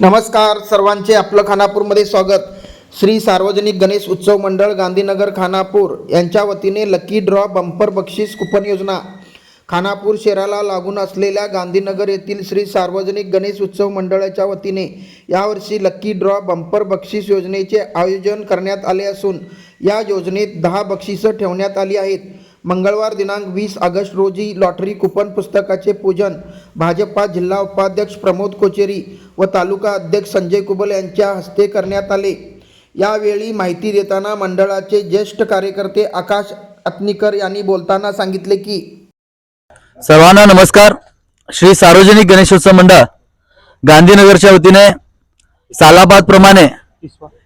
नमस्कार सर्वांचे आपलं खानापूरमध्ये स्वागत. श्री सार्वजनिक गणेश उत्सव मंडळ गांधीनगर खानापूर यांच्या वतीने लकी ड्रॉ बंपर बक्षीस कुपन योजना. खानापूर शहराला लागून असलेल्या गांधीनगर येथील श्री सार्वजनिक गणेश उत्सव मंडळाच्या वतीने यावर्षी लकी ड्रॉ बंपर बक्षीस योजनेचे आयोजन करण्यात आले असून या योजनेत दहा बक्षिसं ठेवण्यात आली आहेत. मंगळवार दिनांक वीस ऑगस्ट रोजी लॉटरी कुपन पुस्तकाचे पूजन भाजपा जिल्हा उपाध्यक्ष प्रमोद कोचेरी व तालुका अध्यक्ष संजय कुबल यांच्या हस्ते करण्यात आले. यावेळी माहिती देताना मंडळाचे ज्येष्ठ कार्यकर्ते आकाश अत्नीकर यांनी बोलताना सांगितले की सर्वांना नमस्कार. श्री सार्वजनिक गणेशोत्सव मंडळ गांधीनगरच्या वतीने सालाबाद प्रमाणे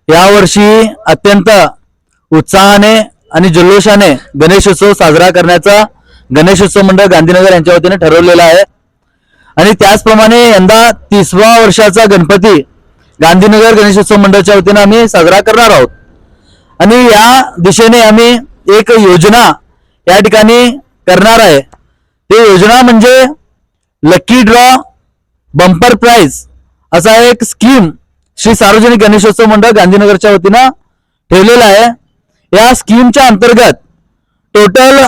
यावर्षी अत्यंत उत्साहाने आणि जल्लोषाने गणेशोत्सव साजरा करण्याचा गणेशोत्सव मंडळ गांधीनगर यांच्या वतीने ठरवलेला आहे. आणि त्याचप्रमाणे यंदा तिसवा वर्षाचा गणपती गांधीनगर गणेशोत्सव मंडळाच्या वतीनं आम्ही साजरा करणार आहोत. आणि या दिशेने आम्ही एक योजना या ठिकाणी करणार आहे. ते योजना म्हणजे लकी ड्रॉ बंपर प्राइज असा एक स्कीम श्री सार्वजनिक गणेशोत्सव मंडळ गांधीनगरच्या वतीनं ठेवलेला आहे. या स्कीमच्या अंतर्गत टोटल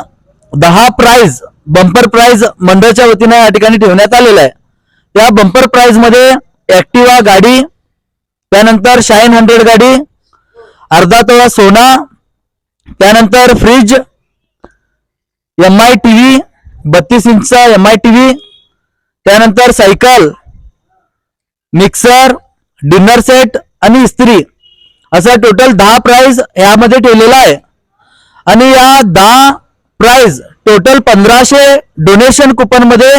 दहा प्राइज बंपर प्राइज मंडळाच्या वतीनं या ठिकाणी ठेवण्यात आलेला आहे. या बंपर प्राइजमध्ये ऍक्टिवा गाडी त्यानंतर शाईन हंड्रेड गाडी अर्धा तोळा सोना त्यानंतर fridge M I T V बत्तीस इंचचा एम आय टी व्ही त्यानंतर सायकल मिक्सर डिनर सेट आणि इस्त्री. असं टोटल दहा प्राइज यामध्ये ठेवलेला आहे. आणि या दहा प्राइज टोटल पंधराशे डोनेशन कुपनमध्ये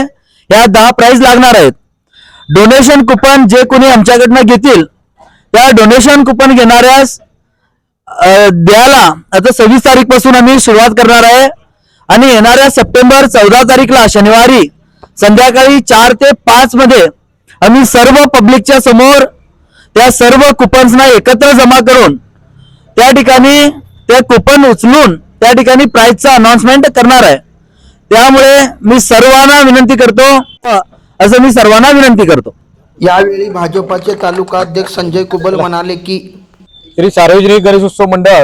या दहा प्राइज लागणार आहेत. डोनेशन कुपन जे कोणी आमच्याकडनं घेतील त्या डोनेशन कुपन घेणाऱ्यास द्यायला आता सव्वीस तारीखपासून आम्ही सुरुवात करणार आहे. आणि येणाऱ्या सप्टेंबर चौदा तारीखला शनिवारी संध्याकाळी चार ते पाच मध्ये आम्ही सर्व पब्लिकच्या समोर त्या सर्व कुपन्सना एकत्र जमा करून त्या ठिकाणी ते कुपन उचलून त्या ठिकाणी प्राइजचं अनाउन्समेंट करणार आहे. त्यामुळे मी सर्वांना विनंती करतो. असं मी सर्वांना विनंती करतो. यावेळी भाजपाचे तालुका अध्यक्ष संजय कुबल म्हणाले की श्री सार्वजनिक गणेशोत्सव मंडळ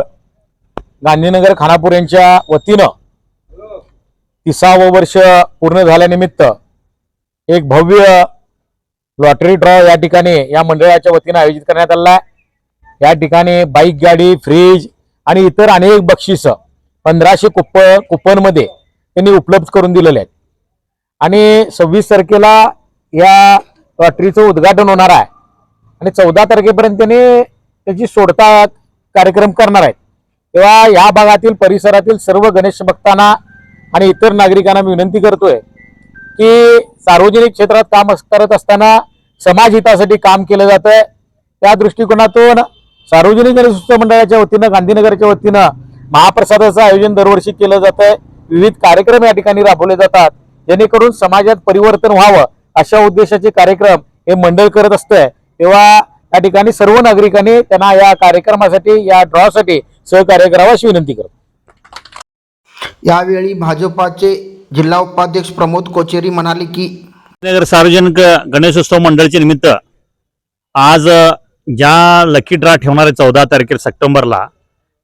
गांधीनगर खानापूर यांच्या वतीनं तिसावं वर्ष पूर्ण झाल्यानिमित्त एक भव्य लॉटरी ड्रॉ या ठिकाणी या मंडळाच्या वतीनं आयोजित करण्यात आला आहे. या ठिकाणी बाईक गाडी फ्रीज आणि इतर अनेक बक्षिसं पंधराशे कुप कुपनमध्ये त्यांनी उपलब्ध करून दिलेले आहेत. आणि सव्वीस तारखेला या लॉटरीचं उद्घाटन होणार आहे. आणि चौदा तारखेपर्यंत त्यांनी त्याची सोडता कार्यक्रम करणार आहेत. तेव्हा या भागातील परिसरातील सर्व गणेश भक्तांना आणि इतर नागरिकांना मी विनंती करतोय की सार्वजनिक क्षेत्रात काम करत असताना समाज हितासाठी काम केलं जातं आहे त्या दृष्टिकोनातून सार्वजनिक गणेशोत्सव मंडळाच्या वतीनं गांधीनगरच्या वतीनं महाप्रसादाचं आयोजन दरवर्षी केलं जात आहे विविध कार्यक्रम या ठिकाणी राबवले जातात. जेणेकरून समाजात परिवर्तन व्हावं अशा उद्देशाचे कार्यक्रम हे मंडळ करत असतंय. तेव्हा या ठिकाणी सर्व नागरिकांनी त्यांना या कार्यक्रमासाठी या ड्रॉसाठी सहकार्य करावं अशी विनंती करतो. यावेळी भाजपाचे जिल्हा उपाध्यक्ष प्रमोद कोचेरी म्हणाले की नगर सार्वजनिक गणेशोत्सव मंडळाच्या निमित्त आज ज्या लकी ड्रा ठेवणार आहे चौदा तारखेला सप्टेंबरला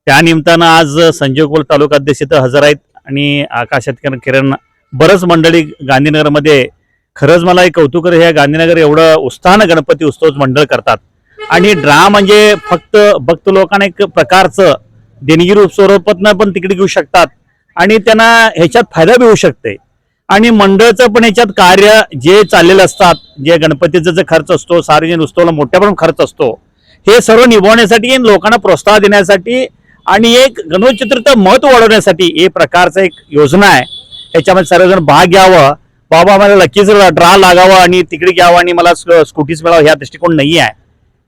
त्या निमित्तानं आज संजय कोल तालुका अध्यक्ष इथं हजर आहेत आणि आकाशात किरण बरंच मंडळी गांधीनगरमध्ये. खरंच मला एक कौतुक हे गांधीनगर एवढं उत्साहानं गणपती उत्सव मंडळ करतात. आणि ड्रा म्हणजे फक्त भक्त लोकांना एक प्रकारचं देणगिरी स्वरूपातनं पण तिकडे घेऊ शकतात. आणि त्यांना ह्याच्यात फायदा बी होऊ शकते. आणि मंडळाचं पण याच्यात कार्य जे चाललेलं असतात जे गणपतीचा जे खर्च असतो सार्वजनिक उत्सवाला मोठ्या प्रमाणात खर्च असतो हे सर्व निभावण्यासाठी आणि लोकांना प्रोत्साहन देण्यासाठी आणि एक गणोचित्रचं महत्त्व वाढवण्यासाठी हे प्रकारचं एक योजना आहे. याच्यामध्ये सर्वजण भाग घ्यावं. बाबा मला लकीच ड्रा लागावा आणि तिकडे घ्यावं आणि मला स्कूटीच मिळावं ह्या दृष्टिकोन नाही आहे.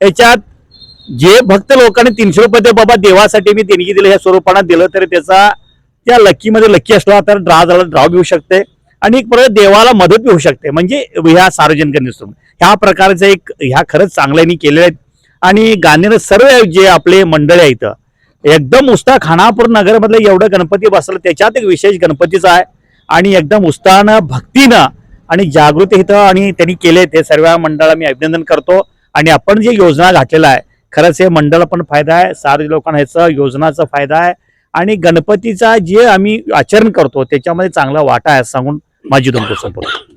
याच्यात जे भक्त लोकांनी तीनशे रुपये ते बाबा देवासाठी मी देणगी दिलं ह्या स्वरूपानं दिलं तरी त्याचा त्या लकीमध्ये लकी असला तर ड्रा झाला ड्राव घेऊ शकते. आणि एक प्रकारे देवाला मदत होऊ शकते. म्हणजे ह्या सार्वजनिक गणेशोत्सव. ह्या प्रकारचं एक ह्या खरंच चांगल्यानी केलेल्या आहेत. आणि गाण्यानं सर्व जे आपले मंडळ आहे इथं एकदम उस्ता खानापूर नगरमधलं एवढं गणपती बसलं त्याच्यात एक विशेष गणपतीचा आहे. आणि एकदम उत्साहानं भक्तीनं आणि जागृती इथं आणि त्यांनी केले ते सर्व मंडळाला मी अभिनंदन करतो. आणि आपण जे योजना घातलेला आहे खरंच हे मंडळ पण फायदा आहे. सार्वजनिक लोकांना ह्याचा योजनाचा फायदा आहे. आणि गणपतीचा जे आम्ही आचरण करतो त्याच्यामध्ये चांगला वाटा आहे सांगून माझी दोन संपवतो